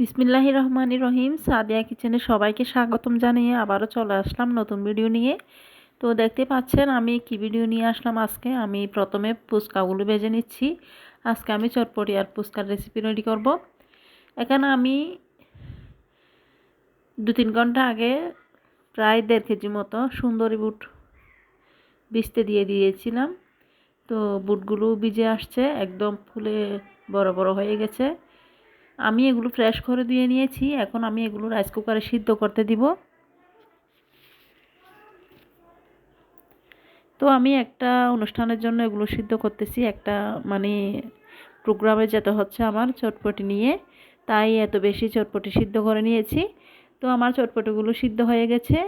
বিসমিল্লাহ রহমান রহিম সাদিয়া কিচেনে সবাইকে স্বাগতম জানিয়ে আবারও চলে আসলাম নতুন ভিডিও নিয়ে। তো দেখতে পাচ্ছেন আমি কি ভিডিও নিয়ে আসলাম আজকে? আমি প্রথমে ফুচকাগুলো ভেজে নিচ্ছি। আজকে আমি চটপটি আর ফুচকার রেসিপি রেডি করব। এখানে আমি দু তিন ঘণ্টা আগে প্রায় দেড় কেজি মতো সুন্দরী বুট ভিজতে দিয়ে দিয়েছিলাম। তো বুটগুলো ভিজে আসছে, একদম ফুলে বড় বড় হয়ে গেছে। আমি এগুলো ফ্রেশ করে দিয়ে নিয়েছি। এখন আমি এগুলো রাইস কুকারে সিদ্ধ করতে দিব। তো আমি একটা অনুষ্ঠানের জন্য এগুলো সিদ্ধ করতেছি। একটা মানে প্রোগ্রামে যেতে হচ্ছে আমার চটপটি নিয়ে। তাই এত বেশি চটপটি সিদ্ধ করে নিয়েছি। তো আমার চটপটিগুলো সিদ্ধ হয়ে গেছে।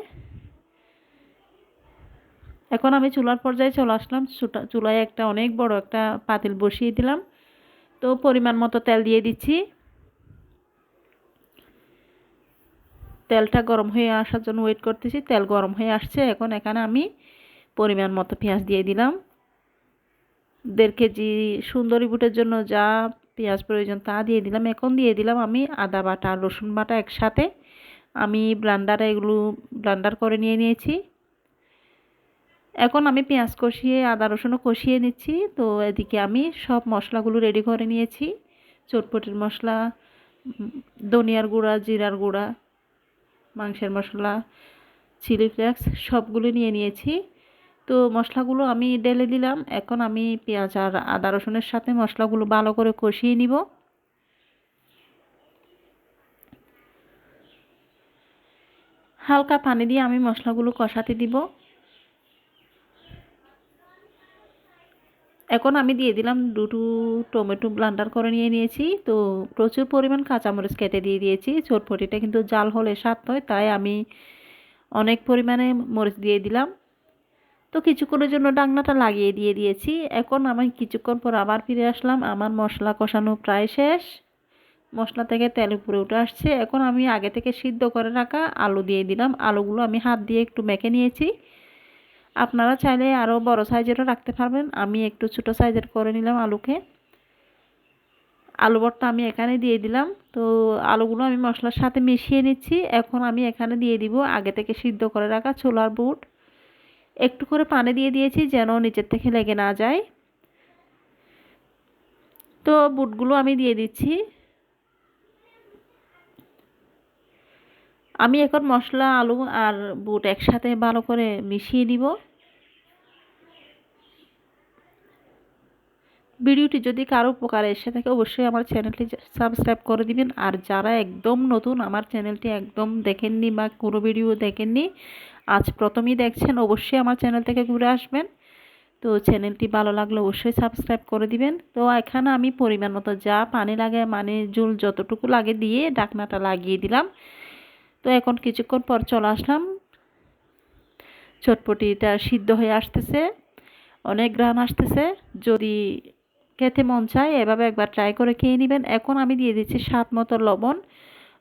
এখন আমি চুলার পর্যায়ে চলে আসলাম। চুলায় একটা অনেক বড় একটা পাতিল বসিয়ে দিলাম। তো পরিমাণ মতো তেল দিয়ে দিচ্ছি। তেলটা গরম হয়ে আসার জন্য ওয়েট করতেছি। তেল গরম হয়ে আসছে। এখন এখানে আমি পরিমাণ মতো পেঁয়াজ দিয়ে দিলাম। দেড় কেজি সুন্দরী বুটের জন্য যা পেঁয়াজ প্রয়োজন তা দিয়ে দিলাম। এখন দিয়ে দিলাম আমি আদা বাটা, রসুন বাটা একসাথে। আমি ব্লান্ডারে এগুলো ব্লান্ডার করে নিয়ে নিয়েছি। এখন আমি পেঁয়াজ কষিয়ে, আদা রসুনও কষিয়ে নিচ্ছি। তো এদিকে আমি সব মশলাগুলো রেডি করে নিয়েছি। চটপটির মশলা ধনিয়ার গুঁড়া, জিরার গুঁড়া মাংসের মশলা, চিলি ফ্লেক্স সবগুলো নিয়ে নিয়েছি। তো মশলাগুলো আমি ডেলে দিলাম। এখন আমি পেঁয়াজ আর আদা রসুনের সাথে মশলাগুলো ভালো করে কষিয়ে নিব। হালকা পানি দিয়ে আমি মশলাগুলো কষাতে দিব। এখন আমি দিয়ে দিলাম দুটো টমেটো ব্লান্ডার করে নিয়ে নিয়েছি। তো প্রচুর পরিমাণ কাঁচামরিচ কেটে দিয়ে দিয়েছি। চটপটিটা কিন্তু জাল হলে স্বাদ নয়, তাই আমি অনেক পরিমাণে মরিচ দিয়ে দিলাম। তো কিছুক্ষণের জন্য ডাকনাটা লাগিয়ে দিয়ে দিয়েছি। এখন আমি কিছুক্ষণ পর আবার ফিরে আসলাম। আমার মশলা কষানো প্রায় শেষ। মশলা থেকে তেল উপরে উঠে আসছে। এখন আমি আগে থেকে সিদ্ধ করে রাখা আলু দিয়ে দিলাম। আলুগুলো আমি হাত দিয়ে একটু মেখে নিয়েছি। আপনারা চাইলে আরও বড় সাইজেরও রাখতে পারবেন। আমি একটু ছোট সাইজের করে নিলাম আলুকে। আলু ভর্তা আমি এখানে দিয়ে দিলাম। তো আলুগুলো আমি মশলার সাথে মিশিয়ে নিচ্ছি। এখন আমি এখানে দিয়ে দিব আগে থেকে সিদ্ধ করে রাখা ছোলার বুট। একটু করে পানি দিয়ে দিয়েছি যেন নিচের থেকে লেগে না যায়। তো বুটগুলো আমি দিয়ে দিচ্ছি। আমি এখন মশলা, আলু আর বুট একসাথে ভালো করে মিশিয়ে নিব। ভিডিওটি যদি কারও উপকারে এসে থাকে, অবশ্যই আমার চ্যানেলটি সাবস্ক্রাইব করে দিবেন। আর যারা একদম নতুন, আমার চ্যানেলটি একদম দেখেননি বা কোনো ভিডিও দেখেননি, আজ প্রথমেই দেখছেন, অবশ্যই আমার চ্যানেল থেকে ঘুরে আসবেন। তো চ্যানেলটি ভালো লাগলে অবশ্যই সাবস্ক্রাইব করে দিবেন। তো এখানে আমি পরিমাণ মতো যা পানি লাগে মানে জল যতটুকু লাগে দিয়ে ডাকনাটা লাগিয়ে দিলাম। তো এখন কিছুক্ষণ পর চলে আসলাম। চটপটিটা সিদ্ধ হয়ে আসতেছে। অনেক গ্রান আসতেছে। যদি খেতে মন চায়, এভাবে একবার ট্রাই করে খেয়ে নেবেন। এখন আমি দিয়ে দিচ্ছি স্বাদ মতো লবণ।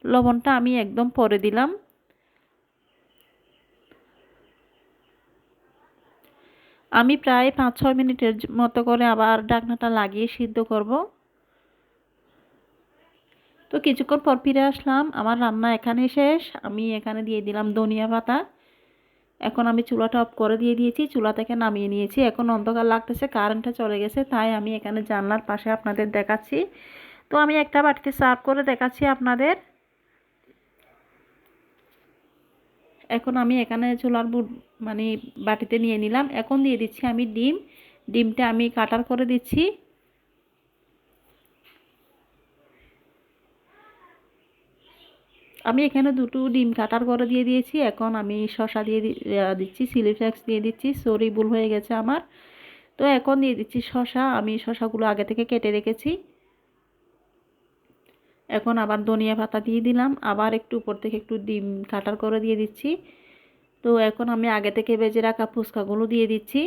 লবণটা আমি একদম পরে দিলাম। আমি প্রায় পাঁচ ছয় মিনিটের মতো করে আবার ডাকনাটা লাগিয়ে সিদ্ধ করব। তো কিছুক্ষণ পর ফিরে আসলাম। আমার রান্না এখানে শেষ। আমি এখানে দিয়ে দিলাম ধনিয়া পাতা। এখন আমি চুলাটা অফ করে দিয়ে দিয়েছি। চুলা থেকে নামিয়ে নিয়েছি। এখন অন্ধকার লাগতেছে কারেন্টটা চলে গেছে, তাই আমি এখানে জানলার পাশে আপনাদের দেখাচ্ছি। তো আমি একটা বাটিতে সার্ভ করে দেখাচ্ছি আপনাদের। এখন আমি এখানে চুলার বুট মানে বাটিতে নিয়ে নিলাম। এখন দিয়ে দিচ্ছি আমি ডিম। ডিমটা আমি কাটার করে দিচ্ছি। আমি এখানে দুটো ডিম কাটার করে দিয়ে দিয়েছি, এখন আমি শশা দিয়ে দিচ্ছি, চিলি ফ্লেক্স দিয়ে দিচ্ছি, সরি ভুল হয়ে গেছে আমার। তো এখন দিয়ে দিচ্ছি শশা আমি শশাগুলো আগে থেকে কেটে রেখেছি। এখন আবার ধনিয়া পাতা দিয়ে দিলাম, আবার একটু উপর থেকে একটু ডিম কাটার করে দিয়ে দিচ্ছি। তো এখন আমি আগে থেকে বেজে রাখা ফুচকাগুলো দিয়ে দিচ্ছি।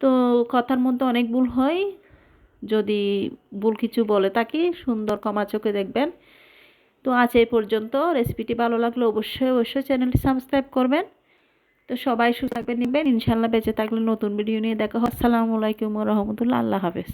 তো কথার মধ্যে অনেক ভুল হয়, যদি ভুল কিছু বলে থাকি, সুন্দর কমা চোখে দেখবেন। তো আজ এই পর্যন্ত। রেসিপিটি ভালো লাগলে অবশ্যই অবশ্যই চ্যানেলটি সাবস্ক্রাইব করবেন। তো সবাই সুস্থ থাকবেন, নিবেন। ইনশাল্লাহ বেঁচে থাকলে নতুন ভিডিও নিয়ে দেখা আসসালামু আলাইকুম রহমতুল্লাহ। আল্লাহ হাফেজ।